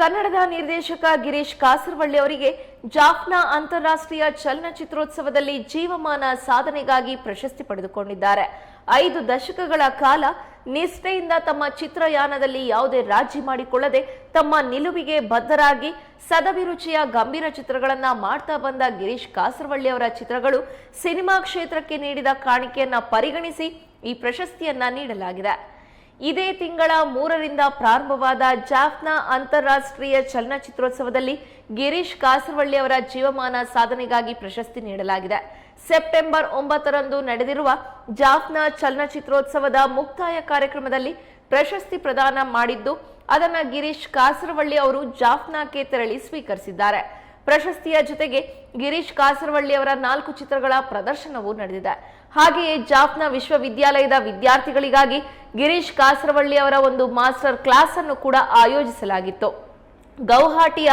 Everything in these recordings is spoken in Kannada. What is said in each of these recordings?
ಕನ್ನಡದ ನಿರ್ದೇಶಕ ಗಿರೀಶ್ ಕಾಸರವಳ್ಳಿ ಅವರಿಗೆ ಜಾಫ್ನಾ ಅಂತಾರಾಷ್ಟ್ರೀಯ ಚಲನಚಿತ್ರೋತ್ಸವದಲ್ಲಿ ಜೀವಮಾನ ಸಾಧನೆಗಾಗಿ ಪ್ರಶಸ್ತಿ ಪಡೆದುಕೊಂಡಿದ್ದಾರೆ. ಐದು ದಶಕಗಳ ಕಾಲ ನಿಷ್ಠೆಯಿಂದ ತಮ್ಮ ಚಿತ್ರಯಾನದಲ್ಲಿ ಯಾವುದೇ ರಾಜಿ ಮಾಡಿಕೊಳ್ಳದೆ ತಮ್ಮ ನಿಲುವಿಗೆ ಬದ್ಧರಾಗಿ ಸದಭಿರುಚಿಯ ಗಂಭೀರ ಚಿತ್ರಗಳನ್ನ ಮಾಡ್ತಾ ಬಂದ ಗಿರೀಶ್ ಕಾಸರವಳ್ಳಿ ಅವರ ಚಿತ್ರಗಳು ಸಿನಿಮಾ ಕ್ಷೇತ್ರಕ್ಕೆ ನೀಡಿದ ಕಾಣಿಕೆಯನ್ನ ಪರಿಗಣಿಸಿ ಈ ಪ್ರಶಸ್ತಿಯನ್ನ ನೀಡಲಾಗಿದೆ. ಇದೇ ತಿಂಗಳ ಮೂರರಿಂದ ಪ್ರಾರಂಭವಾದ ಜಾಫ್ನ ಅಂತಾರಾಷ್ಟ್ರೀಯ ಚಲನಚಿತ್ರೋತ್ಸವದಲ್ಲಿ ಗಿರೀಶ್ ಕಾಸರವಳ್ಳಿ ಅವರ ಜೀವಮಾನ ಸಾಧನೆಗಾಗಿ ಪ್ರಶಸ್ತಿ ನೀಡಲಾಗಿದೆ. ಸೆಪ್ಟೆಂಬರ್ ಒಂಬತ್ತರಂದು ನಡೆದಿರುವ ಜಾಫ್ನ ಚಲನಚಿತ್ರೋತ್ಸವದ ಮುಕ್ತಾಯ ಕಾರ್ಯಕ್ರಮದಲ್ಲಿ ಪ್ರಶಸ್ತಿ ಪ್ರದಾನ ಮಾಡಿದ್ದು, ಅದನ್ನ ಗಿರೀಶ್ ಕಾಸರವಳ್ಳಿ ಅವರು ಜಾಫ್ನಾಕ್ಕೆ ತೆರಳಿ ಸ್ವೀಕರಿಸಿದ್ದಾರೆ. ಪ್ರಶಸ್ತಿಯ ಜೊತೆಗೆ ಗಿರೀಶ್ ಕಾಸರವಳ್ಳಿ ಅವರ ನಾಲ್ಕು ಚಿತ್ರಗಳ ಪ್ರದರ್ಶನವೂ ನಡೆದಿದೆ. ಹಾಗೆಯೇ ಜಾಫ್ನ ವಿಶ್ವವಿದ್ಯಾಲಯದ ವಿದ್ಯಾರ್ಥಿಗಳಿಗಾಗಿ ಗಿರೀಶ್ ಕಾಸರವಳ್ಳಿ ಅವರ ಒಂದು ಮಾಸ್ಟರ್ ಕ್ಲಾಸ್ ಅನ್ನು ಕೂಡ ಆಯೋಜಿಸಲಾಗಿತ್ತು. ಗೌಹಾಟಿಯ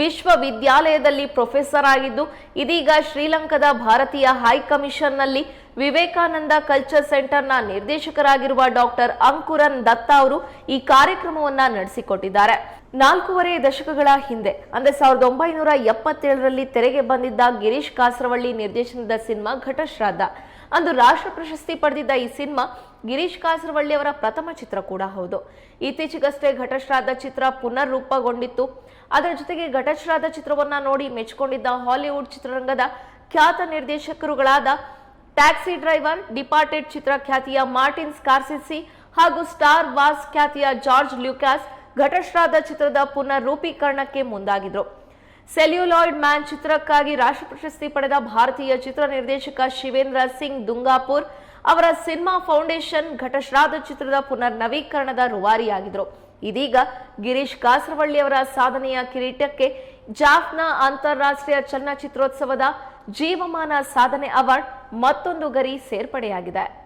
ವಿಶ್ವವಿದ್ಯಾಲಯದಲ್ಲಿ ಪ್ರೊಫೆಸರ್ ಆಗಿದ್ದು, ಇದೀಗ ಶ್ರೀಲಂಕಾದ ಭಾರತೀಯ ಹೈಕಮಿಷನ್ನಲ್ಲಿ ವಿವೇಕಾನಂದ ಕಲ್ಚರ್ ಸೆಂಟರ್ನ ನಿರ್ದೇಶಕರಾಗಿರುವ ಡಾಕ್ಟರ್ ಅಂಕುರನ್ ದತ್ತ ಅವರು ಈ ಕಾರ್ಯಕ್ರಮವನ್ನ ನಡೆಸಿಕೊಟ್ಟಿದ್ದಾರೆ. ನಾಲ್ಕೂವರೆ ದಶಕಗಳ ಹಿಂದೆ, ಅಂದ್ರೆ ಸಾವಿರದ ಒಂಬೈನೂರ ಎಪ್ಪತ್ತೇಳರಲ್ಲಿ ತೆರೆಗೆ ಬಂದಿದ್ದ ಗಿರೀಶ್ ಕಾಸರವಳ್ಳಿ ನಿರ್ದೇಶನದ ಸಿನಿಮಾ ಘಟಶ್ರಾದ್ದ. ಅಂದು ರಾಷ್ಟ್ರ ಪ್ರಶಸ್ತಿ ಪಡೆದಿದ್ದ ಈ ಸಿನಿಮಾ ಗಿರೀಶ್ ಕಾಸರವಳ್ಳಿ ಅವರ ಪ್ರಥಮ ಚಿತ್ರ ಕೂಡ ಹೌದು. ಇತ್ತೀಚೆಗಷ್ಟೇ ಘಟಶ್ರಾದ್ದ ಚಿತ್ರ ಪುನರ್ ರೂಪಗೊಂಡಿತ್ತು ಅದರ ಜೊತೆಗೆ ಘಟಶ್ರಾದ ಚಿತ್ರವನ್ನ ನೋಡಿ ಮೆಚ್ಚಿಕೊಂಡಿದ್ದ ಹಾಲಿವುಡ್ ಚಿತ್ರರಂಗದ ಖ್ಯಾತ ನಿರ್ದೇಶಕರುಗಳಾದ ಟ್ಯಾಕ್ಸಿ ಡ್ರೈವರ್ ಡಿಪಾರ್ಟೆಡ್ ಚಿತ್ರ ಖ್ಯಾತಿಯ ಮಾರ್ಟಿನ್ ಸ್ಕಾರ್ಸಿಸಿ ಹಾಗೂ ಸ್ಟಾರ್ ವಾಸ್ ಖ್ಯಾತಿಯ ಜಾರ್ಜ್ ಲ್ಯೂಕಾಸ್ ಘಟಶ್ರಾದ ಚಿತ್ರದ ಪುನರ್ ರೂಪೀಕರಣಕ್ಕೆ ಮುಂದಾಗಿದ್ರು. ಸೆಲ್ಯುಲಾಯ್ಡ್ ಮ್ಯಾನ್ ಚಿತ್ರಕ್ಕಾಗಿ ರಾಷ್ಟ್ರ ಪ್ರಶಸ್ತಿ ಪಡೆದ ಭಾರತೀಯ ಚಿತ್ರ ನಿರ್ದೇಶಕ ಶಿವೇಂದ್ರ ಸಿಂಗ್ ದುಂಗಾಪುರ್ ಅವರ ಸಿನಿಮಾ ಫೌಂಡೇಶನ್ ಘಟಶ್ರಾದ ಚಿತ್ರದ ಪುನರ್ ನವೀಕರಣದ ರುವಾರಿಯಾಗಿದ್ರು. ಇದೀಗ ಗಿರೀಶ್ ಕಾಸರವಳ್ಳಿ ಅವರ ಸಾಧನೆಯ ಕಿರೀಟಕ್ಕೆ ಜಾಫ್ನ ಅಂತಾರಾಷ್ಟ್ರೀಯ ಚಲನಚಿತ್ರೋತ್ಸವದ ಜೀವಮಾನ ಸಾಧನೆ ಅವಾರ್ಡ್ ಮತ್ತೊಂದು ಗರಿ ಸೇರ್ಪಡೆಯಾಗಿದೆ.